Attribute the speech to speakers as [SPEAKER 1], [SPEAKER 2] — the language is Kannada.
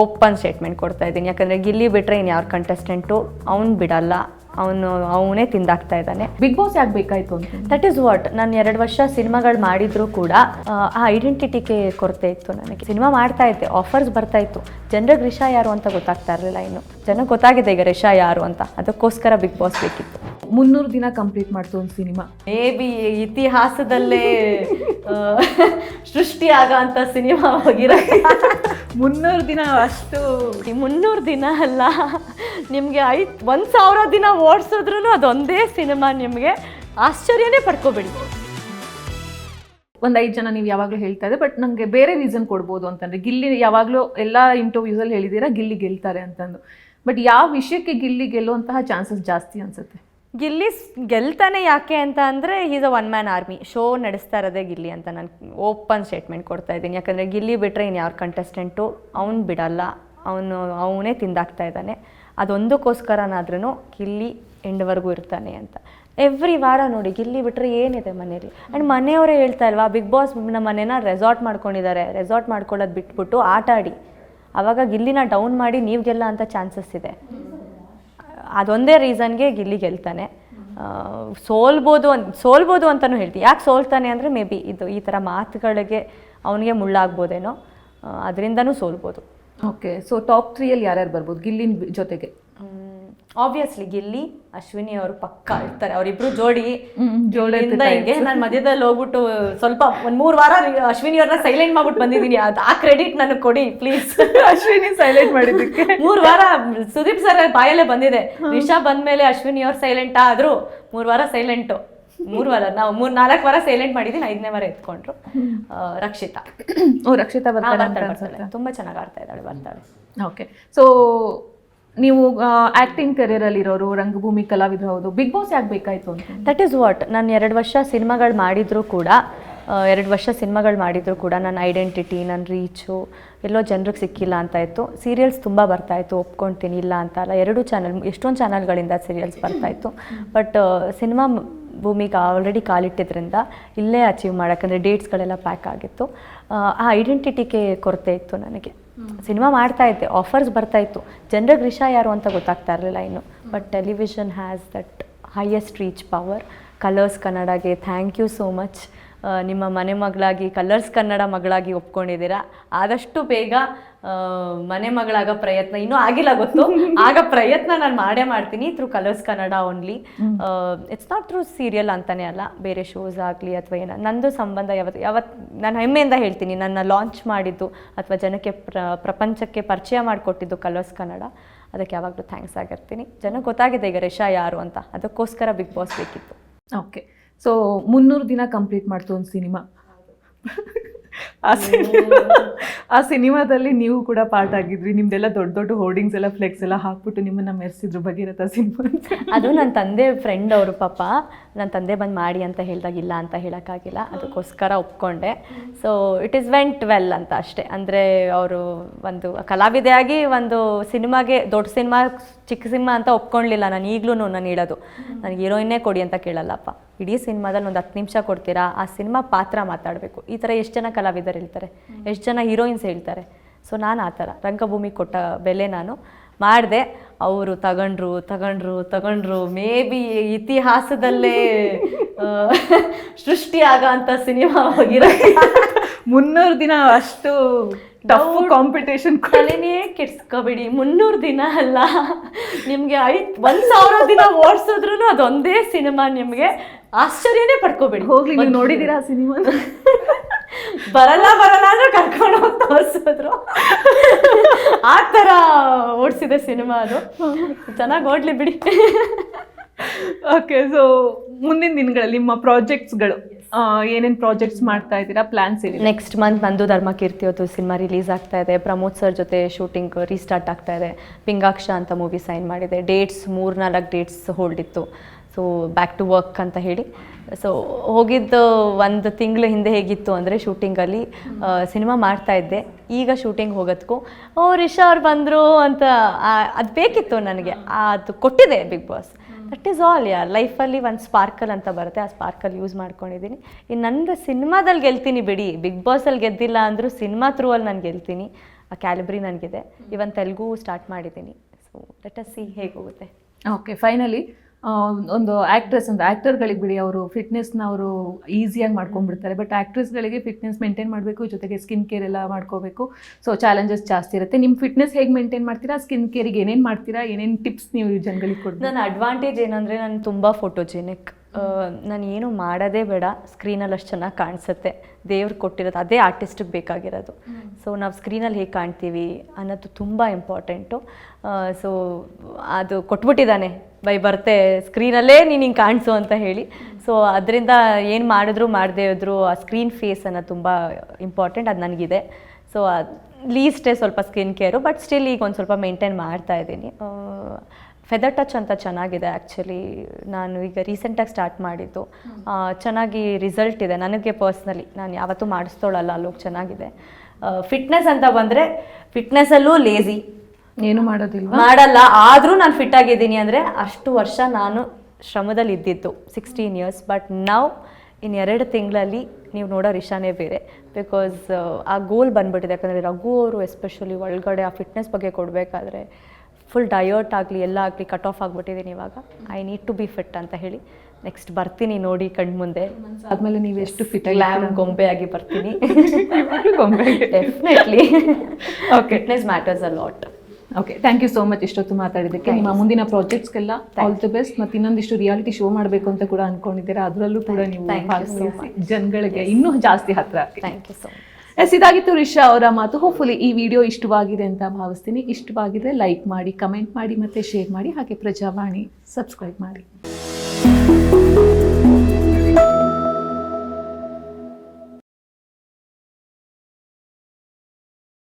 [SPEAKER 1] ಓಪನ್ ಸ್ಟೇಟ್ಮೆಂಟ್ ಕೊಡ್ತಾ ಇದ್ದೀನಿ. ಯಾಕಂದರೆ ಗಿಲ್ಲಿ ಬಿಟ್ಟರೆ ಇನ್ನು ಯಾರು ಕಂಟೆಸ್ಟೆಂಟು ಅವ್ನು ಬಿಡಲ್ಲ. ಅವನು ಅವನೇ ತಿಂದಾಗ್ತಾ ಇದ್ದಾನೆ.
[SPEAKER 2] ಬಿಗ್ ಬಾಸ್ ಯಾಕೆ ಬೇಕಾಯಿತು ಅಂತ?
[SPEAKER 1] ದಟ್ ಈಸ್ ವಾಟ್ ನಾನು ಎರಡು ವರ್ಷ ಸಿನಿಮಾಗಳು ಮಾಡಿದರೂ ಕೂಡ ಆ, ಐಡೆಂಟಿಟಿಗೆ ಕೊರತೆ ಇತ್ತು ನನಗೆ. ಸಿನಿಮಾ ಮಾಡ್ತಾ ಇದ್ದೆ. ಆಫರ್ಸ್ ಬರ್ತಾ ಇತ್ತು. ಜನರಿಗೆ ರಿಷಾ ಯಾರು ಅಂತ ಗೊತ್ತಾಗ್ತಾ ಇರಲಿಲ್ಲ ಇನ್ನು. ಜನ ಗೊತ್ತಾಗಿದೆ ಈಗ ರಿಷಾ ಯಾರು ಅಂತ. ಅದಕ್ಕೋಸ್ಕರ ಬಿಗ್ ಬಾಸ್ ಬೇಕಿತ್ತು.
[SPEAKER 2] ಮುನ್ನೂರು ದಿನ ಕಂಪ್ಲೀಟ್ ಮಾಡ್ತು ಒಂದು ಸಿನಿಮಾ.
[SPEAKER 1] ಮೇ ಬಿ ಇತಿಹಾಸದಲ್ಲೇ ಸೃಷ್ಟಿಯಾಗ ಅಂತ ಸಿನಿಮಾ ಹೋಗಿರೋ
[SPEAKER 2] ಮುನ್ನೂರು ದಿನ ಅಷ್ಟು.
[SPEAKER 1] ಮುನ್ನೂರು ದಿನ ಅಲ್ಲ ನಿಮಗೆ ಐದು ಒಂದು ಸಾವಿರ ದಿನ ಓಡಿಸಿದ್ರು ಅದೊಂದೇ ಸಿನಿಮಾ ನಿಮಗೆ ಆಶ್ಚರ್ಯನೇ ಪಡ್ಕೋಬೇಡಿ.
[SPEAKER 2] ಒಂದು ಐದು ಜನ ನೀವು ಯಾವಾಗಲೂ ಹೇಳ್ತಾ ಇದೆ ಬಟ್ ನನಗೆ ಬೇರೆ ರೀಸನ್ ಕೊಡ್ಬೋದು ಅಂತಂದ್ರೆ ಗಿಲ್ಲಿ ಯಾವಾಗಲೂ ಎಲ್ಲ ಇಂಟರ್ವ್ಯೂಸಲ್ಲಿ ಹೇಳಿದ್ದೀರಾ ಗಿಲ್ಲಿ ಗೆಲ್ತಾರೆ ಅಂತಂದು. ಬಟ್ ಯಾವ ವಿಷಯಕ್ಕೆ ಗಿಲ್ಲಿ ಗೆಲ್ಲುವಂತಹ ಚಾನ್ಸಸ್ ಜಾಸ್ತಿ ಅನ್ಸುತ್ತೆ?
[SPEAKER 1] ಗಿಲ್ಲಿ ಗೆಲ್ತಾನೆ ಯಾಕೆ ಅಂತ ಅಂದರೆ is a one man army show ನಡೆಸ್ತಾ ಇರೋದೇ ಗಿಲ್ಲಿ ಅಂತ ನಾನು ಓಪನ್ ಸ್ಟೇಟ್ಮೆಂಟ್ ಕೊಡ್ತಾ ಇದ್ದೀನಿ. ಯಾಕಂದರೆ ಗಿಲ್ಲಿ ಬಿಟ್ಟರೆ ಇನ್ನು ಯಾರು ಕಂಟೆಸ್ಟೆಂಟು ಅವ್ನು ಬಿಡಲ್ಲ. ಅವನು, ಅವನೇ ತಿಂದಾಕ್ತಾ ಇದ್ದಾನೆ. ಅದೊಂದಕ್ಕೋಸ್ಕರನಾದ್ರೂ ಗಿಲ್ಲಿ ಎಂಡ್ವರೆಗೂ ಇರ್ತಾನೆ ಅಂತ. ಎವ್ರಿ ವಾರ ನೋಡಿ ಗಿಲ್ಲಿ ಬಿಟ್ಟರೆ ಏನಿದೆ ಮನೇಲಿ? ಆ್ಯಂಡ್ ಮನೆಯವರೇ ಹೇಳ್ತಾ ಇಲ್ವಾ ಬಿಗ್ ಬಾಸ್ ನಮ್ಮ ಮನೇನ ರೆಸಾರ್ಟ್ ಮಾಡ್ಕೊಂಡಿದ್ದಾರೆ. ರೆಸಾರ್ಟ್ ಮಾಡ್ಕೊಳ್ಳೋದು ಬಿಟ್ಬಿಟ್ಟು ಆಟ ಆಡಿ ಆವಾಗ ಗಿಲ್ಲಿನ ಡೌನ್ ಮಾಡಿ ನೀವು ಗೆಲ್ಲ ಅಂತ ಚಾನ್ಸಸ್ ಇದೆ. ಅದೊಂದೇ ರೀಸನ್ಗೆ ಗಿಲ್ಲಿ ಗೆಲ್ತಾನೆ. ಸೋಲ್ಬೋದು ಅಂತ ಸೋಲ್ಬೋದು ಅಂತಲೂ ಹೇಳ್ತೀನಿ ಯಾಕೆ ಸೋಲ್ತಾನೆ ಅಂದರೆ ಮೇ ಬಿ ಇದು ಈ ಥರ ಮಾತುಗಳಿಗೆ ಅವನಿಗೆ ಮುಳ್ಳಾಗ್ಬೋದೇನೋ ಅದರಿಂದನೂ ಸೋಲ್ಬೋದು.
[SPEAKER 2] ಓಕೆ ಸೊ ಟಾಪ್ ತ್ರೀಯಲ್ಲಿ ಯಾರ್ಯಾರು ಬರ್ಬೋದು ಗಿಲ್ಲಿನ ಜೊತೆಗೆ?
[SPEAKER 1] ಆಬ್ವಿಯಸ್ಲಿ ಗಿಲ್ಲಿ ಅಶ್ವಿನಿ ಅವರು ಪಕ್ಕ ಇರ್ತಾರೆ. ಅವರಿಬ್ರು ಜೋಡಿ ಜೋಡಿಯಿಂದ ಹಿಂಗೆ ನಾನು ಮಧ್ಯದಲ್ಲಿ ಹೋಗ್ಬಿಟ್ಟು ಸ್ವಲ್ಪ ಒಂದ್ ಮೂರ್ ವಾರ ಅಶ್ವಿನಿ ಅವ್ರನ್ನ ಸೈಲೆಂಟ್ ಮಾಡ್ಬಿಟ್ಟು ಬಂದಿದ್ದೀನಿ. ಅದು ಆ ಕ್ರೆಡಿಟ್ ನನಗೆ ಕೊಡಿ ಪ್ಲೀಸ್
[SPEAKER 2] ಅಶ್ವಿನಿ ಸೈಲೆಂಟ್ ಮಾಡಿದ್ದಕ್ಕೆ.
[SPEAKER 1] ಮೂರ್ ವಾರ ಸುದೀಪ್ ಸರ್ ಬಾಯಲ್ಲೇ ಬಂದಿದೆ. ರಿಷಾ ಬಂದ್ಮೇಲೆ ಅಶ್ವಿನಿ ಅವ್ರು ಸೈಲೆಂಟ್ ಆದ್ರು ಮೂರ್ ವಾರ ಸೈಲೆಂಟ್ ಮೂರ್ ವಾರ ನಾವು ಮೂರ್ ನಾಲ್ಕು ವಾರ ಸೈಲೆಂಟ್ ಮಾಡಿದೀನಿ ಐದನೇ ವಾರ ಎತ್ಕೊಂಡ್ರು. ರಕ್ಷಿತಾ.
[SPEAKER 2] ಓ ರಕ್ಷಿತಾ
[SPEAKER 1] ಬರ್ತಾಳೆ. ತುಂಬಾ ಚೆನ್ನಾಗಿ ಆಡ್ತಾ ಇದ್ದಾಳೆ ಬರ್ತಾಳೆ.
[SPEAKER 2] ಓಕೆ ಸೊ ನೀವು ಆಕ್ಟಿಂಗ್ ಕೆರಿಯರ್ ಅಲ್ಲಿ ಇರೋರು ರಂಗಭೂಮಿ ಕಲಾವಿದ್ರು ಹೌದು ಬಿಗ್ ಬಾಸ್ ಯಾಕೆ ಬೇಕಾಯ್ತು ಅಂತ?
[SPEAKER 1] ದಟ್ ಈಸ್ ವಾಟ್ ನಾನು ಎರಡು ವರ್ಷ ಸಿನಿಮಾಗಳು ಮಾಡಿದ್ರು ಕೂಡ ಎರಡು ವರ್ಷ ಸಿನಿಮಾಗಳು ಮಾಡಿದ್ರು ಕೂಡ ನನ್ನ ಐಡೆಂಟಿಟಿ ನನ್ನ ರೀಚು ಎಲ್ಲೋ ಜನರಿಗೆ ಸಿಕ್ಕಿಲ್ಲ ಅಂತ ಇತ್ತು. ಸೀರಿಯಲ್ಸ್ ತುಂಬ ಬರ್ತಾಯಿತ್ತು ಒಪ್ಕೊಳ್ತೀನಿ ಇಲ್ಲ ಅಂತ ಅಲ್ಲ ಎರಡು ಚಾನಲ್ ಎಷ್ಟೊಂದು ಚಾನಲ್ಗಳಿಂದ ಸೀರಿಯಲ್ಸ್ ಬರ್ತಾಯಿತ್ತು ಬಟ್ ಸಿನಿಮಾ ಭೂಮಿಗೆ ಆಲ್ರೆಡಿ ಕಾಲಿಟ್ಟಿದ್ರಿಂದ ಇಲ್ಲೇ ಅಚೀವ್ ಮಾಡೋಕ್ಕಂದರೆ ಡೇಟ್ಸ್ಗಳೆಲ್ಲ ಪ್ಯಾಕ್ ಆಗಿತ್ತು. ಆ, ಆ ಐಡೆಂಟಿಟಿಗೆ ಕೊರತೆ ಇತ್ತು ನನಗೆ. ಸಿನಿಮಾ ಮಾಡ್ತಾ ಇದ್ದೆ ಆಫರ್ಸ್ ಬರ್ತಾ ಇತ್ತು. ಜನರಿಗೆ ರಿಷಾ ಯಾರು ಅಂತ ಗೊತ್ತಾಗ್ತಾ ಇರಲಿಲ್ಲ ಇನ್ನು. But television has that highest reach power Colors ಕನ್ನಡಗೆ thank you so much ನಿಮ್ಮ ಮನೆ ಮಗಳಾಗಿ ಕಲರ್ಸ್ ಕನ್ನಡ ಮಗಳಾಗಿ ಒಪ್ಕೊಂಡಿದ್ದೀರಾ? ಆದಷ್ಟು ಬೇಗ ಮನೆ ಮಗಳಾಗ ಪ್ರಯತ್ನ ಇನ್ನೂ ಆಗಿಲ್ಲ ಗೊತ್ತು. ಆಗ ಪ್ರಯತ್ನ ನಾನು ಮಾಡೇ ಮಾಡ್ತೀನಿ through Colors Kannada only it's not through serial ಅಂತಾನೆ ಅಲ್ಲ ಬೇರೆ ಶೋಸ್ ಆಗಲಿ ಅಥವಾ ಏನೋ ನಂದು ಸಂಬಂಧ ಯಾವತ್ತು ಯಾವತ್ತು ನಾನು ಹೆಮ್ಮೆಯಿಂದ ಹೇಳ್ತೀನಿ ನನ್ನ ಲಾಂಚ್ ಮಾಡಿದ್ದು ಅಥವಾ ಜನಕ್ಕೆ ಪ್ರ ಪ್ರಪಂಚಕ್ಕೆ ಪರಿಚಯ ಮಾಡಿಕೊಟ್ಟಿದ್ದು ಕಲರ್ಸ್ ಕನ್ನಡ ಅದಕ್ಕೆ ಯಾವಾಗಲೂ ಥ್ಯಾಂಕ್ಸ್ ಆಗಿರ್ತೀನಿ. ಜನಕ್ಕೆ ಗೊತ್ತಾಗಿದೆ ಈಗ ರಿಷಾ ಯಾರು ಅಂತ ಅದಕ್ಕೋಸ್ಕರ ಬಿಗ್ ಬಾಸ್ ಬೇಕಿತ್ತು.
[SPEAKER 2] ಓಕೆ ಸೊ ಮುನ್ನೂರು ದಿನ ಕಂಪ್ಲೀಟ್ ಮಾಡ್ತು ಒಂದು ಸಿನಿಮಾ. ಆ ಸಿನಿಮಾ ಆ ಸಿನಿಮಾದಲ್ಲಿ ನೀವು ಕೂಡ ಪಾರ್ಟ್ ಆಗಿದ್ರಿ. ನಿಮ್ದೆಲ್ಲ ದೊಡ್ಡ ದೊಡ್ಡ ಹೋರ್ಡಿಂಗ್ಸ್ ಎಲ್ಲ ಫ್ಲೆಕ್ಸ್ ಎಲ್ಲ ಹಾಕ್ಬಿಟ್ಟು ನಿಮ್ಮನ್ನ ಮೆರೆಸಿದ್ರು ಭಗೀರಥ ಸಿನಿಮಾ
[SPEAKER 1] ಅದು ನನ್ನ ತಂದೆ ಫ್ರೆಂಡ್ ಅವರು ಪಾಪ. ನನ್ನ ತಂದೆ ಬಂದು ಮಾಡಿ ಅಂತ ಹೇಳಿದಾಗ ಇಲ್ಲ ಅಂತ ಹೇಳೋಕ್ಕಾಗಿಲ್ಲ. ಅದಕ್ಕೋಸ್ಕರ ಒಪ್ಕೊಂಡೆ. So it is went well ಅಂತ ಅಷ್ಟೇ. ಅಂದರೆ ಅವರು ಒಂದು ಕಲಾವಿದೆಯಾಗಿ ಒಂದು ಸಿನಿಮಾಗೆ ದೊಡ್ಡ ಸಿನಿಮಾ ಚಿಕ್ಕ ಸಿನಿಮಾ ಅಂತ ಒಪ್ಕೊಳ್ಳಿಲ್ಲ ನಾನು ಈಗಲೂ ನಾನು ಹೇಳೋದು. ನನಗೆ ಹೀರೋಯಿನ್ನೇ ಕೊಡಿ ಅಂತ ಕೇಳಲ್ಲಪ್ಪ. ಇಡೀ ಸಿನಿಮಾದಲ್ಲಿ ಒಂದು ಹತ್ತು ನಿಮಿಷ ಕೊಡ್ತೀರಾ? ಆ ಸಿನಿಮಾ ಪಾತ್ರ ಮಾತಾಡಬೇಕು. ಈ ಥರ ಎಷ್ಟು ಜನ ಕಲಾವಿದರು ಹೇಳ್ತಾರೆ? ಎಷ್ಟು ಜನ ಹೀರೋಯಿನ್ಸ್ ಹೇಳ್ತಾರೆ? ಸೊ ನಾನು ಆ ಥರ. ರಂಗಭೂಮಿ ಕೊಟ್ಟ ಬೆಲೆ ನಾನು ಮಾಡಿದೆ. ಅವರು ತಗೊಂಡ್ರು ತಗೊಂಡ್ರು ತಗೊಂಡ್ರು. ಮೇ ಬಿ ಇತಿಹಾಸದಲ್ಲೇ ಸೃಷ್ಟಿಯಾಗ ಅಂತ ಸಿನಿಮಾ ಹೋಗಿರೋ
[SPEAKER 2] ಮುನ್ನೂರು ದಿನ ಅಷ್ಟು ಟಫ್ ಕಾಂಪಿಟೇಷನ್
[SPEAKER 1] ತಲೆನೇ ಕೆಡ್ಸ್ಕೋಬೇಡಿ. ಮುನ್ನೂರು ದಿನ ಅಲ್ಲ. ನಿಮಗೆ ಐದು ಒಂದು ಸಾವಿರ ದಿನ ಓಡಿಸಿದ್ರು ಅದೊಂದೇ ಸಿನಿಮಾ ನಿಮಗೆ. ಆಶ್ಚರ್ಯನೇ ಪಡ್ಕೋಬೇಡಿ.
[SPEAKER 2] ಹೋಗ್ಲಿ ನೀವು ನೋಡಿದೀರಾ ಆ ಸಿನಿಮಾ?
[SPEAKER 1] ಬರಲ್ಲ ಬರಲ್ಲ ಅಂದ್ರೆ ಕರ್ಕೊಂಡು ಹೋಗಿ ತೋರಿಸಿದ್ರು. ಆ ಥರ ಓಡಿಸಿದೆ ಸಿನಿಮಾ ಅದು. ಚೆನ್ನಾಗಿ ಓಡ್ಲಿ ಬಿಡಿ.
[SPEAKER 2] ಓಕೆ ಸೊ ಮುಂದಿನ ದಿನಗಳಲ್ಲಿ ನಿಮ್ಮ ಪ್ರಾಜೆಕ್ಟ್ಸ್ಗಳು ಏನೇನು ಪ್ರಾಜೆಕ್ಟ್ಸ್ ಮಾಡ್ತಾ ಇದ್ದೀರಾ? ಪ್ಲಾನ್ಸ್ ಇದೆ
[SPEAKER 1] ನೆಕ್ಸ್ಟ್ ಮಂತ್ ನಂದು ಧರ್ಮ ಕೀರ್ತಿ ಸಿನಿಮಾ ರಿಲೀಸ್ ಆಗ್ತಾ ಇದೆ. ಪ್ರಮೋದ್ ಸರ್ ಜೊತೆ ಶೂಟಿಂಗ್ ರೀಸ್ಟಾರ್ಟ್ ಆಗ್ತಾ ಇದೆ. ಪಿಂಗಾಕ್ಷ ಅಂತ ಮೂವಿ ಸೈನ್ ಮಾಡಿದೆ. ಡೇಟ್ಸ್ ಮೂರು ನಾಲ್ಕು ಡೇಟ್ಸ್ ಹೋಲ್ಡ್ ಇತ್ತು. ಸೊ ಬ್ಯಾಕ್ ಟು ವರ್ಕ್ ಅಂತ ಹೇಳಿ. ಸೊ ಹೋಗಿದ್ದು ಒಂದು ತಿಂಗಳ ಹಿಂದೆ ಹೇಗಿತ್ತು ಅಂದರೆ ಶೂಟಿಂಗಲ್ಲಿ ಸಿನಿಮಾ ಮಾಡ್ತಾ ಇದ್ದೆ. ಈಗ ಶೂಟಿಂಗ್ ಹೋಗೋದಕ್ಕೂ ಓ ರಿಷಾ ಅವ್ರು ಬಂದರು ಅಂತ ಅದು ಬೇಕಿತ್ತು ನನಗೆ. ಅದು ಕೊಟ್ಟಿದೆ Bigg Boss that is all yeah ಲೈಫಲ್ಲಿ ಒಂದು ಸ್ಪಾರ್ಕಲ್ ಅಂತ ಬರುತ್ತೆ. ಆ ಸ್ಪಾರ್ಕಲ್ ಯೂಸ್ ಮಾಡ್ಕೊಂಡಿದ್ದೀನಿ ಇನ್ನು ನಂದು ಸಿನಿಮಾದಲ್ಲಿ ಗೆಲ್ತೀನಿ ಬಿಡಿ. ಬಿಗ್ ಬಾಸಲ್ಲಿ ಗೆದ್ದಿಲ್ಲ ಅಂದರೂ ಸಿನಿಮಾ ಥ್ರೂ ಅಲ್ಲಿ ನಾನು ಗೆಲ್ತೀನಿ. ಆ ಕ್ಯಾಲಿಬ್ರಿ ನನಗಿದೆ. ಇವನ್ ತೆಲುಗು ಸ್ಟಾರ್ಟ್ ಮಾಡಿದ್ದೀನಿ ಸೊ ಲೆಟ್ ಅಸ್ ಸಿ ಹೇಗೆ ಹೋಗುತ್ತೆ.
[SPEAKER 2] ಓಕೆ ಫೈನಲಿ ಒಂದು ಆ್ಯಕ್ಟ್ರೆಸ್ ಅಂತ ಆ್ಯಕ್ಟರ್ಗಳಿಗೆ ಬಿಡಿ ಅವರು ಫಿಟ್ನೆಸ್ನ ಅವರು ಈಸಿಯಾಗಿ ಮಾಡ್ಕೊಂಡ್ಬಿಡ್ತಾರೆ ಬಟ್ ಆ್ಯಕ್ಟ್ರೆಸ್ಗಳಿಗೆ ಫಿಟ್ನೆಸ್ ಮೇಂಟೈನ್ ಮಾಡಬೇಕು ಜೊತೆಗೆ ಸ್ಕಿನ್ ಕೇರ್ ಎಲ್ಲ ಮಾಡ್ಕೋಬೇಕು. ಸೊ ಚಾಲೆಂಜಸ್ ಜಾಸ್ತಿ ಇರುತ್ತೆ. ನಿಮ್ಮ ಫಿಟ್ನೆಸ್ ಹೇಗೆ ಮೇಂಟೈನ್ ಮಾಡ್ತೀರಾ? ಸ್ಕಿನ್ ಕೇರಿಗೆ ಏನೇನು ಮಾಡ್ತೀರಾ? ಏನೇನು ಟಿಪ್ಸ್ ನೀವು ಜನಗಳಿಗೆ ಕೊಡ್ತೀರಾ?
[SPEAKER 1] ನನ್ನ ಅಡ್ವಾಂಟೇಜ್ ಏನಂದರೆ ನಾನು ತುಂಬ ಫೋಟೋಜೆನಿಕ್ ನಾನು ಏನು ಮಾಡೋದೇ ಬೇಡ. ಸ್ಕ್ರೀನಲ್ಲಿ ಅಷ್ಟು ಚೆನ್ನಾಗಿ ಕಾಣಿಸುತ್ತೆ. ದೇವ್ರು ಕೊಟ್ಟಿರೋದು ಅದೇ ಆರ್ಟಿಸ್ಟಿಗೆ ಬೇಕಾಗಿರೋದು. ಸೊ ನಾವು ಸ್ಕ್ರೀನಲ್ಲಿ ಹೇಗೆ ಕಾಣ್ತೀವಿ ಅನ್ನೋದು ತುಂಬ ಇಂಪಾರ್ಟೆಂಟು ಸೊ ಅದು ಕೊಟ್ಬಿಟ್ಟಿದ್ದಾನೆ. ಬೈ ಬರ್ತೆ ಸ್ಕ್ರೀನಲ್ಲೇ ನೀನು ಹಿಂಗೆ ಕಾಣಿಸು ಅಂತ ಹೇಳಿ. ಸೊ ಅದರಿಂದ ಏನು ಮಾಡಿದ್ರು ಮಾಡದೇ ಇದ್ರು, ಆ ಸ್ಕ್ರೀನ್ ಫೇಸ್ ಅನ್ನೋದು ತುಂಬ ಇಂಪಾರ್ಟೆಂಟ್ ಅದು ನನಗಿದೆ. ಸೊ ಲೀಸ್ಟೇ ಸ್ವಲ್ಪ ಸ್ಕಿನ್ ಕೇರು ಬಟ್ ಸ್ಟಿಲ್ ಈಗ ಒಂದು ಸ್ವಲ್ಪ ಮೇಂಟೈನ್ ಮಾಡ್ತಾ ಇದ್ದೀನಿ. ಫೆದರ್ ಟಚ್ ಅಂತ ಚೆನ್ನಾಗಿದೆ ಆ್ಯಕ್ಚುಲಿ ನಾನು ಈಗ ರೀಸೆಂಟಾಗಿ ಸ್ಟಾರ್ಟ್ ಮಾಡಿದ್ದು. ಚೆನ್ನಾಗಿ ರಿಸಲ್ಟ್ ಇದೆ ನನಗೆ ಪರ್ಸ್ನಲಿ ನಾನು ಯಾವತ್ತೂ ಮಾಡಿಸ್ತೋಳಲ್ಲ ಅಲ್ಲೋಗಿ ಚೆನ್ನಾಗಿದೆ. ಫಿಟ್ನೆಸ್ ಅಂತ ಬಂದರೆ ಫಿಟ್ನೆಸ್ಸಲ್ಲೂ ಲೇಝಿ
[SPEAKER 2] ಏನು ಮಾಡೋದಿಲ್ಲ
[SPEAKER 1] ಮಾಡಲ್ಲ. ಆದರೂ ನಾನು ಫಿಟ್ ಆಗಿದ್ದೀನಿ ಅಂದರೆ ಅಷ್ಟು ವರ್ಷ ನಾನು ಶ್ರಮದಲ್ಲಿ ಇದ್ದಿದ್ದು ಸಿಕ್ಸ್ಟೀನ್ ಇಯರ್ಸ್ ಬಟ್ ನಾವು ಇನ್ನು ಎರಡು ತಿಂಗಳಲ್ಲಿ ನೀವು ನೋಡೋ ರಿಷಾನೇ ಬೇರೆ. ಬಿಕಾಸ್ ಆ ಗೋಲ್ ಬಂದ್ಬಿಟ್ಟಿದೆ. ಯಾಕಂದರೆ ರಘು ಅವರು ಎಸ್ಪೆಷಲಿ ಒಳಗಡೆ ಆ ಫಿಟ್ನೆಸ್ ಬಗ್ಗೆ ಕೊಡಬೇಕಾದ್ರೆ ಫುಲ್ ಡಯರ್ಟ್ ಆಗಲಿ ಎಲ್ಲ ಆಗಲಿ ಕಟ್ ಆಫ್ ಆಗಿಬಿಟ್ಟಿದ್ದೀನಿ ಇವಾಗ. I need to be fit ಅಂತ ಹೇಳಿ ನೆಕ್ಸ್ಟ್ ಬರ್ತೀನಿ ನೋಡಿ ಕಣ್ಮುಂದೆ
[SPEAKER 2] ಆದ್ಮೇಲೆ ನೀವು ಎಷ್ಟು ಫಿಟ್
[SPEAKER 1] ಗೊಂಬೆ ಆಗಿ ಬರ್ತೀನಿ.
[SPEAKER 2] ಗೊಂಬೆ
[SPEAKER 1] definitely
[SPEAKER 2] okay
[SPEAKER 1] fitness matters a lot
[SPEAKER 2] okay thank you so much ಇಷ್ಟೊತ್ತು ಮಾತಾಡಿದ್ದಕ್ಕೆ. ನಿಮ್ಮ ಮುಂದಿನ ಪ್ರಾಜೆಕ್ಟ್ಸ್ಗೆಲ್ಲ ಆಲ್ ದಿ ಬೆಸ್ಟ್ ಮತ್ತು ಇನ್ನೊಂದಿಷ್ಟು ರಿಯಾಲಿಟಿ ಶೋ ಮಾಡಬೇಕು ಅಂತ ಕೂಡ ಅನ್ಕೊಂಡಿದ್ದೀರಾ? ಅದರಲ್ಲೂ ಕೂಡ ನೀವು ಭಾಗವಹಿಸಿ ಜನಗಳಿಗೆ ಇನ್ನೂ ಜಾಸ್ತಿ ಹತ್ರ
[SPEAKER 1] ಥ್ಯಾಂಕ್ ಯು ಸೊ
[SPEAKER 2] ಎಸ್ ಇದಾಗಿತ್ತು ರಿಷಾ ಅವರ ಮಾತು. ಹೋಪ್ಫುಲಿ ಈ ವಿಡಿಯೋ ಇಷ್ಟವಾಗಿದೆ ಅಂತ ಭಾವಿಸ್ತೀನಿ. ಇಷ್ಟವಾಗಿದ್ರೆ ಲೈಕ್ ಮಾಡಿ ಕಮೆಂಟ್ ಮಾಡಿ ಮತ್ತೆ ಶೇರ್ ಮಾಡಿ. ಹಾಗೆ ಪ್ರಜಾವಾಣಿ ಸಬ್ಸ್ಕ್ರೈಬ್ ಮಾಡಿ.